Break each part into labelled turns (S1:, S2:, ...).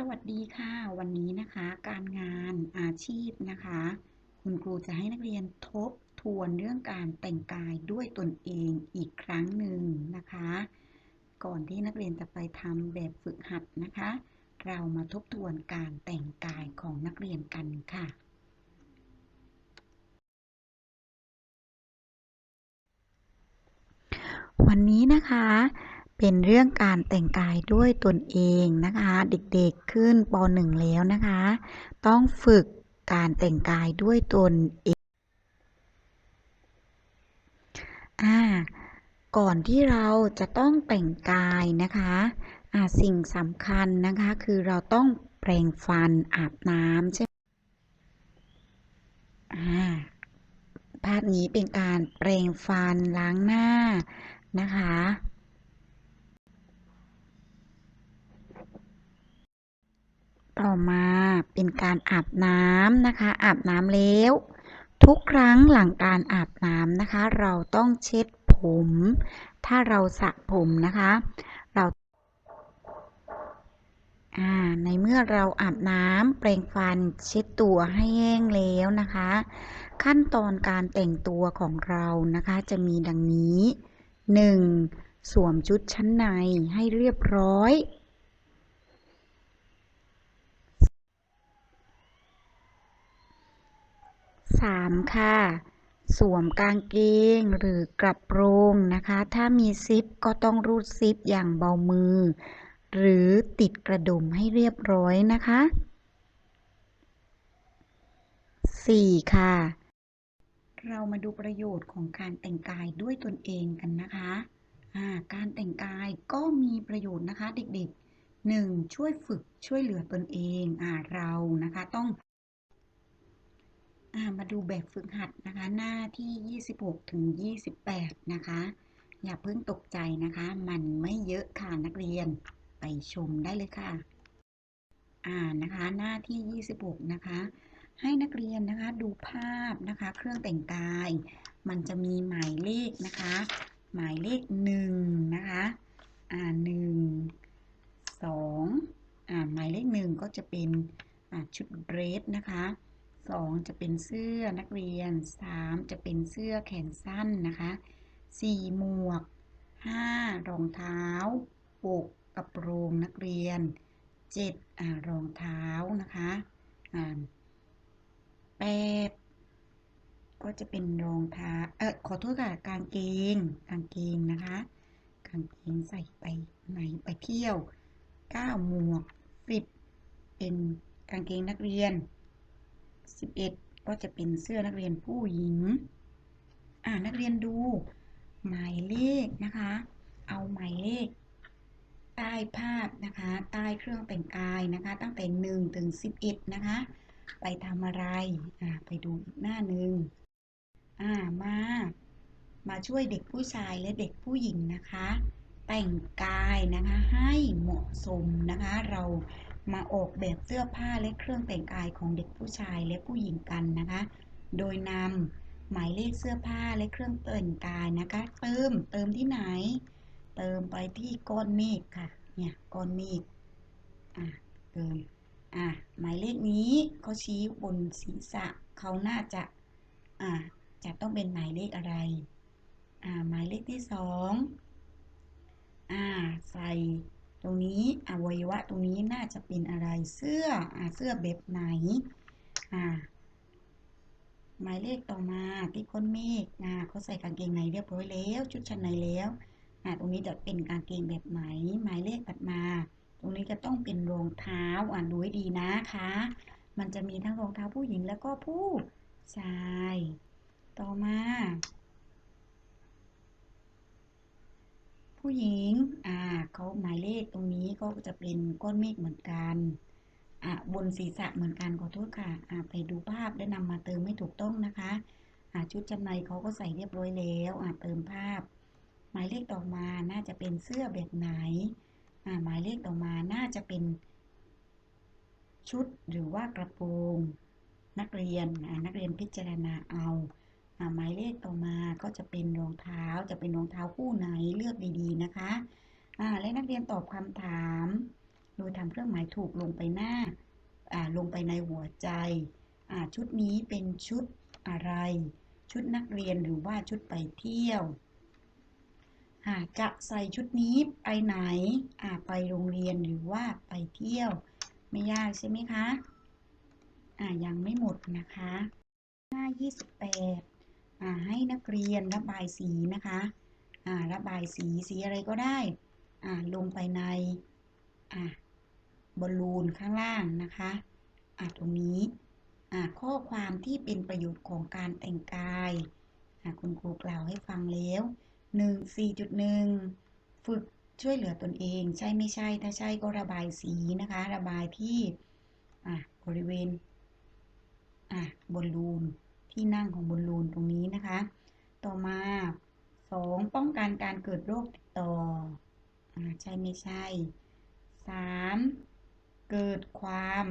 S1: สวัสดีค่ะ วันนี้นะคะ การงานอาชีพนะคะ คุณครูจะให้นักเรียนทบทวนเรื่องการแต่งกายด้วยตนเองอีกครั้งหนึ่งนะคะ ก่อนที่นักเรียนจะไปทำแบบฝึกหัดนะคะ เรามาทบทวนการแต่งกายของนักเรียนกันค่ะ วันนี้นะคะ เป็นเรื่องการแต่งกายด้วยตนเองนะคะ เด็กๆขึ้นป .1 แล้วนะคะ ต้องฝึกการแต่งกายด้วยตนเองอ่าก่อนที่เราจะต้องแต่งกายนะคะอ่าสิ่งสำคัญนะคะคือเราต้องแปรงฟันอาบน้ำใช่ไหมอ่าภาพนี้เป็นการแปรงฟันล้างหน้านะคะ ต่อมาเป็นการอาบน้ำนะคะ อาบน้ำแล้ว ทุกครั้งหลังการอาบน้ำนะคะ เราต้องเช็ดผม ถ้าเราสระผมนะคะ เราในเมื่อเราอาบน้ำแปรงฟันเช็ดตัวให้แห้งแล้วนะคะ ขั้นตอนการแต่งตัวของเรานะคะจะมีดังนี้ 1. สวมชุดชั้นในให้เรียบร้อย 3. ค่ะ สวมกางเกงหรือกระโปรงนะคะ ถ้ามีซิปก็ต้องรูดซิปอย่างเบามือ หรือติดกระดุมให้เรียบร้อยนะคะ 4. ค่ะ เรามาดูประโยชน์ของการแต่งกายด้วยตนเองกันนะคะอ่าการแต่งกายก็มีประโยชน์นะคะเด็กๆ 1. ช่วยฝึกช่วยเหลือตนเองอเรานะคะ ต้อง มาดูแบบฝึกหัดนะคะ หน้าที่ 26 ถึง 28 นะคะ อย่าเพิ่งตกใจนะคะ มันไม่เยอะค่ะนักเรียนไปชมได้เลยค่ะ อ่านะคะหน้าที่ 26 นะคะ ให้นักเรียนนะคะดูภาพนะคะ เครื่องแต่งกาย มันจะมีหมายเลขนะคะ หมายเลขหนึ่งนะคะ อ่าหนึ่งสองอ่าหมายเลขหนึ่งก็จะเป็นอ่าชุดเดรสนะคะ สองจะเป็นเสื้อนักเรียนสามจะเป็นเสื้อแขนสั้นนะคะสี่หมวกห้ารองเท้าหกกระโปรงนักเรียนเจ็ดอ่ารองเท้านะคะอ่าแปดก็จะเป็นรองเท้าเออขอโทษค่ะกางเกงกางเกงนะคะกางเกงใส่ไปไหนไปเที่ยวเก้าหมวกสิบเป็นกางเกงนักเรียน สิบเอ็ดก็จะเป็นเสื้อนักเรียนผู้หญิง อ่านักเรียนดู หมายเลขนะคะ เอาหมายเลข ใต้ภาพนะคะ ใต้เครื่องแต่งกายนะคะ ตั้งแต่หนึ่งถึงสิบเอ็ดนะคะ ไปทำอะไร อ่า ไปดูอีกหน้าหนึ่งอ่า มา มาช่วยเด็กผู้ชายและเด็กผู้หญิงนะคะ แต่งกายนะคะให้เหมาะสมนะคะ เรา มาออกแบบเสื้อผ้าและเครื่องแต่งกายของเด็กผู้ชายและผู้หญิงกันนะคะ โดยนำหมายเลขเสื้อผ้าและเครื่องแต่งกายนะคะ เติมเติมที่ไหน เติมไปที่ก้อนเมฆค่ะ เนี่ยก้อนเมฆอ่าเติมอ่าหมายเลขนี้เขาชี้บนศีรษะเขาน่าจะอ่าจะต้องเป็นหมายเลขอะไรอ่าหมายเลขที่สองอ่าใส่ รงนี้อวัยวะตรงนี้น่าจะเป็นอะไรเสื้ออเสื้อแบบไหนหมายเลขต่อมาที่ก้นเมฆเขาใส่กางเกงในเรียบร้อยแล้ว ชุดชั้นในแล้วตรงนี้จะเป็นกางเกงแบบไหน หมายเลขถัดมา ตรงนี้จะต้องเป็นรองเท้าอ่านดูให้ดีนะคะ มันจะมีทั้งรองเท้าผู้หญิงแล้วก็ผู้ชาย ต่อมา ผู้หญิง อ่าเขาหมายเลขตรงนี้ก็จะเป็นก้อนเมฆเหมือนกัน อ่าบนศีรษะเหมือนกันขอโทษค่ะ อ่าไปดูภาพและนำมาเติมไม่ถูกต้องนะคะ อ่าชุดชั้นในเขาก็ใส่เรียบร้อยแล้ว อ่าเติมภาพ หมายเลขต่อมาน่าจะเป็นเสื้อแบบไหน อ่าหมายเลขต่อมาน่าจะเป็น ชุดหรือว่ากระโปรงนักเรียน อ่านักเรียนพิจารณาเอา หมายเลขต่อมาก็จะเป็นรองเท้าจะเป็นรองเท้าคู่ไหนเลือกดีๆนะคะอ่าและนักเรียนตอบคำถาม โดยทำเครื่องหมายถูกลงไปหน้าอ่าลงไปในหัวใจอ่าชุดนี้เป็นชุดอะไร ชุดนักเรียนหรือว่าชุดไปเที่ยวอ่าจะใส่ชุดนี้ไปไหนอ่าไปโรงเรียนหรือว่าไปเที่ยว ไม่ยากใช่ไหมคะอ่ายังไม่หมดนะคะ หน้า 28 ให้นักเรียนระบายสีนะคะระบายสีสีอะไรก็ได้ลงไปในบอลลูนข้างล่างนะคะตรงนี้ข้อความที่เป็นประโยชน์ของการแต่งกาย คุณครูกล่าวให้ฟังแล้ว 1 4.1 ฝึกช่วยเหลือตนเอง ใช่ไม่ใช่ ถ้าใช่ก็ระบายสีนะคะ ระบายที่บริเวณบอลลูน ที่นั่งของบอลลูนตรงนี้นะคะ ต่อมา 2. ป้องกันการเกิดโรคติดต่ออใช่ไม่ใช่ 3. เกิดความ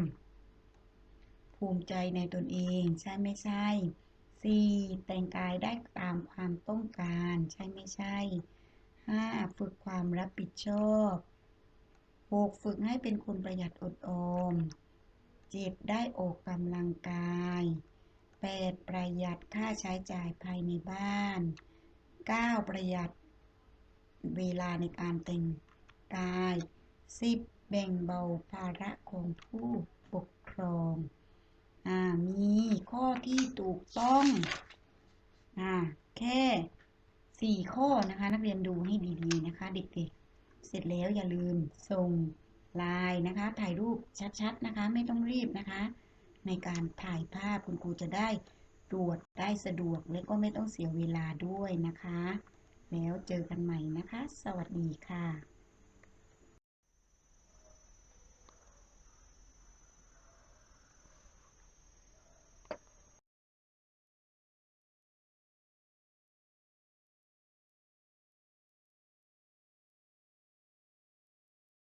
S1: ภูมิใจในตนเอง ใช่ไม่ใช่ 4. แต่งกายได้ตามความต้องการ ใช่ไม่ใช่ 5. ฝึกความรับผิดชอบ 6. ฝึกให้เป็นคนประหยัดอดออม 7. ได้ออกกำลังกาย 8. ประหยัดค่าใช้จ่ายภายในบ้าน 9. ประหยัดเวลาในการแต่งกาย 10. แบ่งเบาภาระของผู้ปกครองอมีข้อที่ถูกต้องอ่าแค่ 4 ข้อนะคะ นักเรียนดูให้ดีๆนะคะ เด็กๆ เสร็จแล้วอย่าลืมส่งไลน์นะคะ ถ่ายรูปชัดๆนะคะ ไม่ต้องรีบนะคะ ในการถ่ายภาพคุณครูจะได้ตรวจได้สะดวกและก็ไม่ต้องเสียเวลาด้วยนะคะ แล้วเจอกันใหม่นะคะ สวัสดีค่ะ